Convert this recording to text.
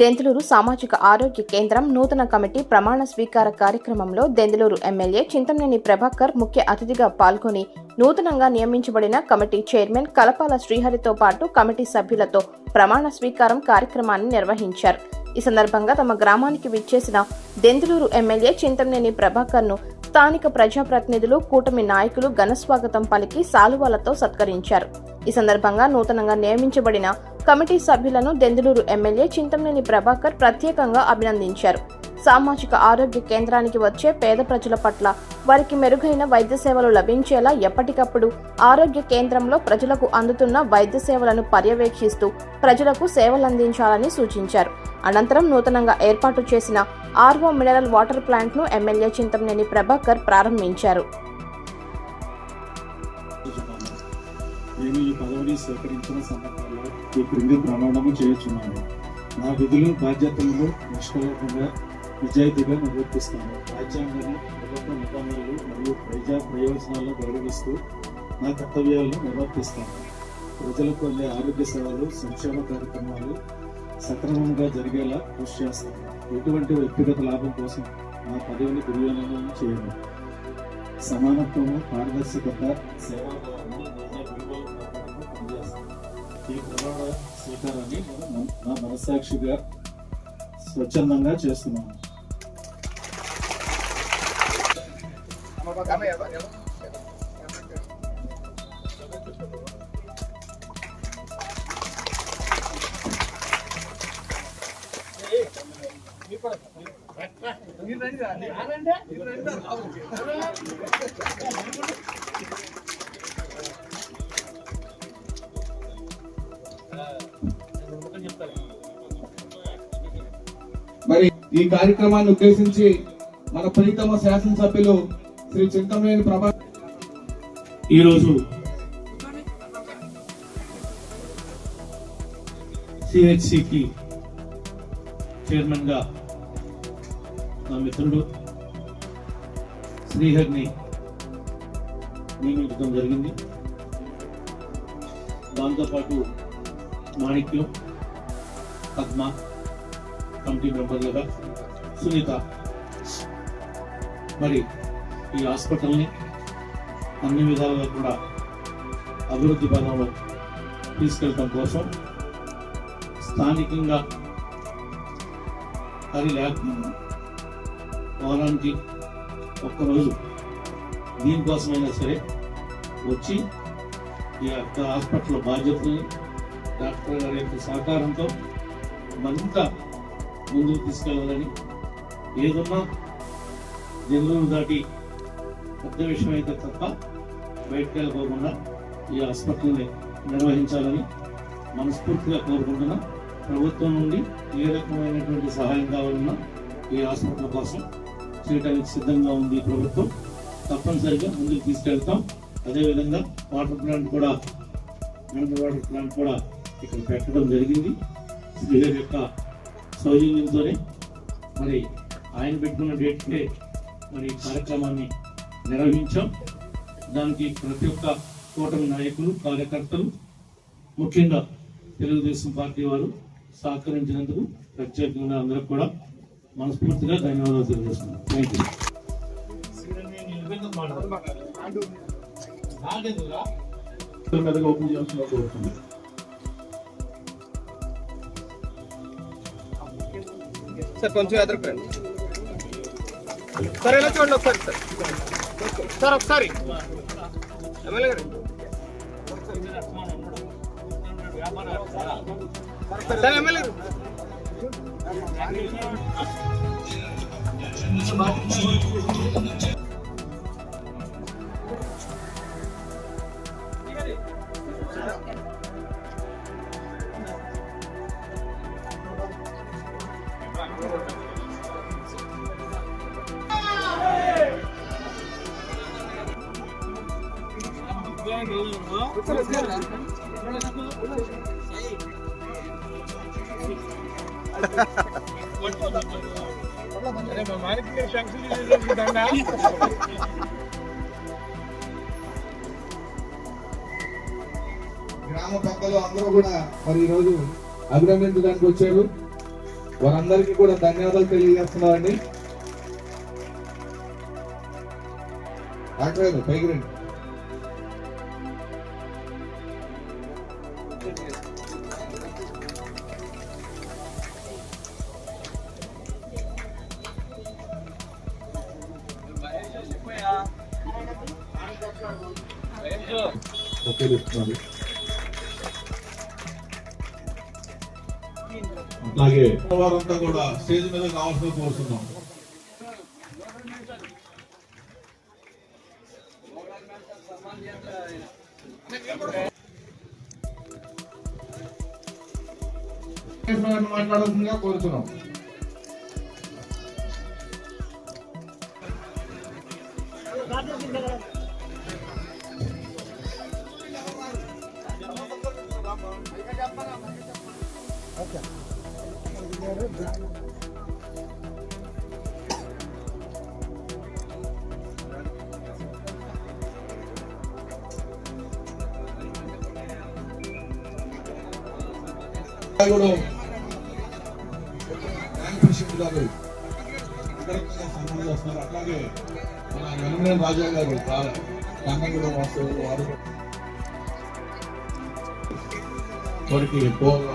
దెందులూరు సామాజిక ఆరోగ్య కేంద్రం నూతన కమిటీ ప్రమాణ స్వీకార కార్యక్రమంలో దెందులూరు ఎమ్మెల్యే చింతమనేని ప్రభాకర్ ముఖ్య అతిథిగా పాల్గొని నూతనంగా నియమించబడిన కమిటీ చైర్మన్ కలపాల శ్రీహరితో పాటు కమిటీ సభ్యులతో ప్రమాణ స్వీకారం కార్యక్రమాన్ని నిర్వహించారు. ఈ సందర్భంగా తమ గ్రామానికి విచ్చేసిన దెందులూరు ఎమ్మెల్యే చింతమనేని ప్రభాకర్ను స్థానిక ప్రజాప్రతినిధులు కూటమి నాయకులు ఘనస్వాగతం పలికి సాలువాలతో సత్కరించారు. ఈ సందర్భంగా నూతనంగా నియమించబడిన కమిటీ సభ్యులను దెందులూరు ఎమ్మెల్యే చింతమనేని ప్రభాకర్ ప్రత్యేకంగా అభినందించారు. సామాజిక ఆరోగ్య కేంద్రానికి వచ్చే పేద ప్రజల పట్ల వారికి మెరుగైన వైద్య సేవలు లభించేలా ఎప్పటికప్పుడు ఆరోగ్య కేంద్రంలో ప్రజలకు అందుతున్న వైద్య సేవలను పర్యవేక్షిస్తూ ప్రజలకు సేవలందించాలని సూచించారు. అనంతరం నూతనంగా ఏర్పాటు చేసిన ఆర్వో మినరల్ వాటర్ ప్లాంట్ను ఎమ్మెల్యే చింతమనేని ప్రభాకర్ ప్రారంభించారు. నేను ఈ పదవిని స్వీకరించిన సందర్భంలో ఈ క్రింది ప్రమాణము చేయుచున్నాను. నా విధులు బాధ్యతలను నిష్కలంకంగా నిజాయితీగా నిర్వర్తిస్తాను. రాజ్యాంగాన్ని ప్రభుత్వ నిబంధనలు మరియు ప్రజా ప్రయోజనాలను గౌరవిస్తూ నా కర్తవ్యాలను నిర్వర్తిస్తాను. ప్రజలకు అందే ఆరోగ్య సేవలు సంక్షేమ కార్యక్రమాలు సక్రమంగా జరిగేలా కృషి చేస్తాను. ఎటువంటి వ్యక్తిగత లాభం కోసం నా పదవిని దుర్వినియోగం చేయను. సమానత్వము పారదర్శకత సేవాభావము ఈ ప్రమాణ స్వీకారాన్ని నేను నా మనస్సాక్షిగా స్వచ్ఛందంగా చేస్తున్నాను మరి మరి ఈ కార్యక్రమాన్ని ఉద్దేశించి మన ప్రీతమ శాసనసభ్యులు శ్రీ చింతమనేని ప్రభా ఈరోజు సిహెచ్సికి చైర్మన్గా నా మిత్రుడు శ్రీహరిని నియమించడం జరిగింది. దాంతోపాటు మాణిక్యం పద్మ కమిటీ మెంబర్లుగా సునీత. మరి ఈ హాస్పిటల్ని అన్ని విధాలుగా కూడా అభివృద్ధి పదంలో తీసుకెళ్ళటం కోసం స్థానికంగా అది లేకపోయినా వారానికి ఒక్కరోజు దీనికోసమైనా సరే వచ్చి ఈ యొక్క హాస్పిటల్ బాధ్యతని డాక్టర్ గారి యొక్క సహకారంతో మరింత ముందుకు తీసుకెళ్ళాలని ఏదన్నా నెల్లూరు దాటి పెద్ద విషయం అయితే తప్ప బయటకు వెళ్ళిపోకుండా ఈ హాస్పిటల్ని నిర్వహించాలని మనస్ఫూర్తిగా కోరుకుంటున్నా. ప్రభుత్వం నుండి ఏ రకమైనటువంటి సహాయం కావాలన్నా ఈ హాస్పిటల్ కోసం చేయడానికి సిద్ధంగా ఉంది ప్రభుత్వం. తప్పనిసరిగా ముందుకు తీసుకెళ్తాం. అదేవిధంగా వాటర్ ప్లాంట్ కూడా మినరల్ వాటర్ ప్లాంట్ కూడా ఇక్కడ పెట్టడం జరిగింది. శ్రీహరి యొక్క సౌజన్యంతోనే మరి ఆయన పెట్టుకున్న డేట్కే మరి కార్యక్రమాన్ని నిర్వహించాం. దానికి ప్రతి ఒక్క కూటమి నాయకులు కార్యకర్తలు ముఖ్యంగా తెలుగుదేశం పార్టీ వారు సహకరించినందుకు ప్రత్యేకంగా అందరికి కూడా మనస్ఫూర్తిగా ధన్యవాదాలు తెలియజేస్తున్నాను థ్యాంక్ యూ మీదగా ఓపెన్ చేయాల్సిన కోరుతుంది సార్ కొంచెం ఎదురుకోండి. సార్ ఎలా చూడండి ఒకసారి సార్. సార్ ఒకసారి. ఎమ్మెల్యే గారు. సార్ ఎమ్మెల్యే గారు. అరే మా గ్రామ పెద్దలు అందరూ కూడా మరి ఈరోజు అభినందించడానికి వచ్చారు. వారందరికీ కూడా ధన్యవాదాలు తెలియజేస్తున్నామండి డాక్టర్ గారు పైకి రండి. అలాగే వారంతా కూడా స్టేజ్ మీద కావాల్సిన కోరుతున్నాం మాట్లాడాల్సిందిగా కోరుతున్నాం కూడా వెంకటేశ్వర గారు ఇక్కడ సన్మానం చేస్తున్నారు అట్లాగే మన వెంకటేశ్వర రాజా గారు కన్నగూడ వాస్తవులు వారు వారికి ఎక్కువగా